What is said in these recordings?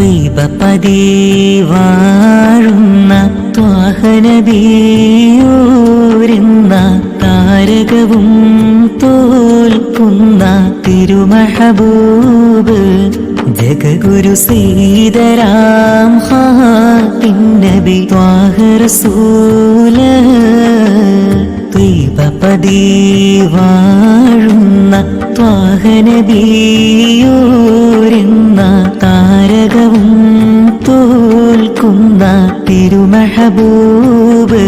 ത്വയ്പതി പതിവാഴുന്ന ത്വാഹനദീയൂരുന്ന താരകവും തോൽക്കുന്ന തിരുമഹബൂബ് ജഗഗുരു സീതരാം ഹാത്തിന്നബി ത്വാഹരസൂല ത്വയ്പതി വാഴുന്ന ത്വാഹനബിയോരെന്ന തോൽക്കുന്ന തിരുമഹബൂബ്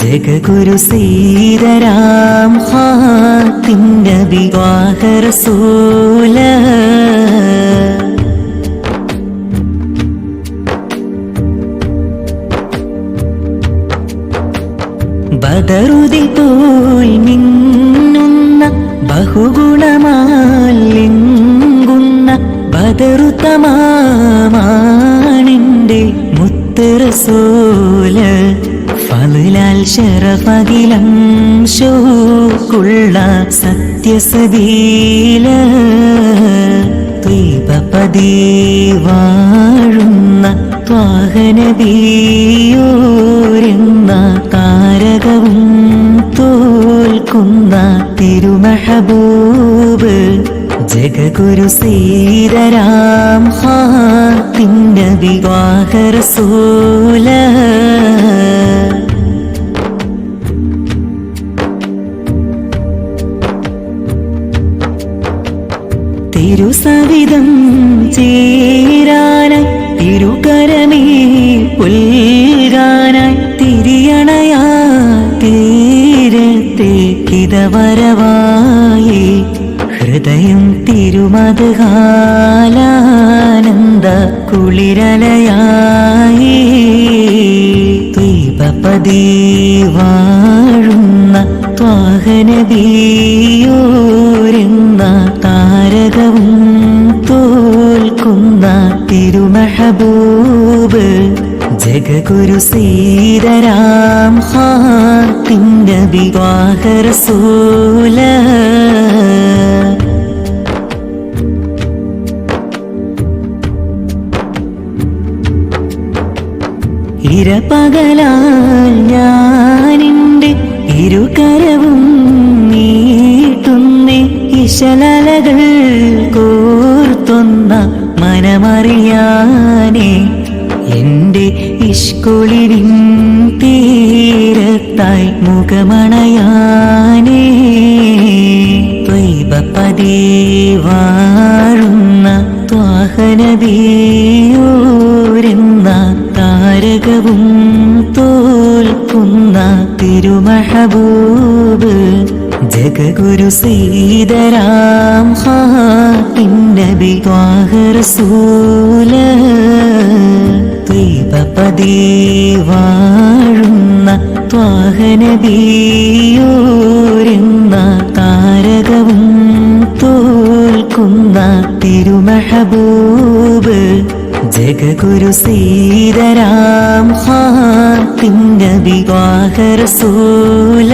ജഗഗുരു സീതരാം ഹാത്തിന്റെ വിവാഹരസൂല ബദറുതി പോൽ മിന്നുന്ന ബഹുഗുണമാലിങ്ങുന്ന ബദറുത്തമാണിന്റെ മുത്തറസോല. ഫലാൽ ശരപകിലം ഷോക്കുള്ള സത്യസതീല ത്വീപതി വാഴുന്ന ത്വാഹനബിയോരെന്ന താരകവും തോൽക്കുന്ന തിരുമഹബൂബ്. ജഗഗുരു സീതരാം ഹാത്തിന്റെ വിവാഹരസൂല. തിരുസവിധം ചേരാനായി തിരുകരമേ പുൽകാനായി തിരിയണയാ. തീരത്തേക്കിതവരവായി ഹൃദയം തിരുമതുകാലാനന്ദ കുളിരലയായി ദീപപതി വാഴുന്ന ത്വാഹനബിയോരെന്ന താരകവും തോൽക്കുന്ന തിരുമഹബൂബ് ജഗഗുരു സീതരാം ഹാത്തിന്റെ വിവാഹരസൂല ഇരപകലാൽ ഞാനിന്റെ ഇരുകരവും നീട്ടുന്നേ ഇശലകൾ കോർത്തൊന്ന മനമറിയാനേ എന്റെ ഇഷ്കുളിരിൻ തീരത്തായി മുഖമണയാനേ ത്വൈപതി വാഴുന്ന ത്വാഹനബിയോരെന്ന താരകവും തോൽക്കുന്ന തിരുമഹബൂബ് ജഗഗുരു സീതരാം ഹാ നബി ത്വാഹർ വിവാഹരസൂല ദ്വീപതി വാഴുന്ന ത്വാഹനബിയോരെന്ന താരകവും തോൽക്കുന്ന തിരുമഹബൂബ്. ജഗഗുരു സീതരാം ഹാത്തിന്റെ വിവാഹരസൂല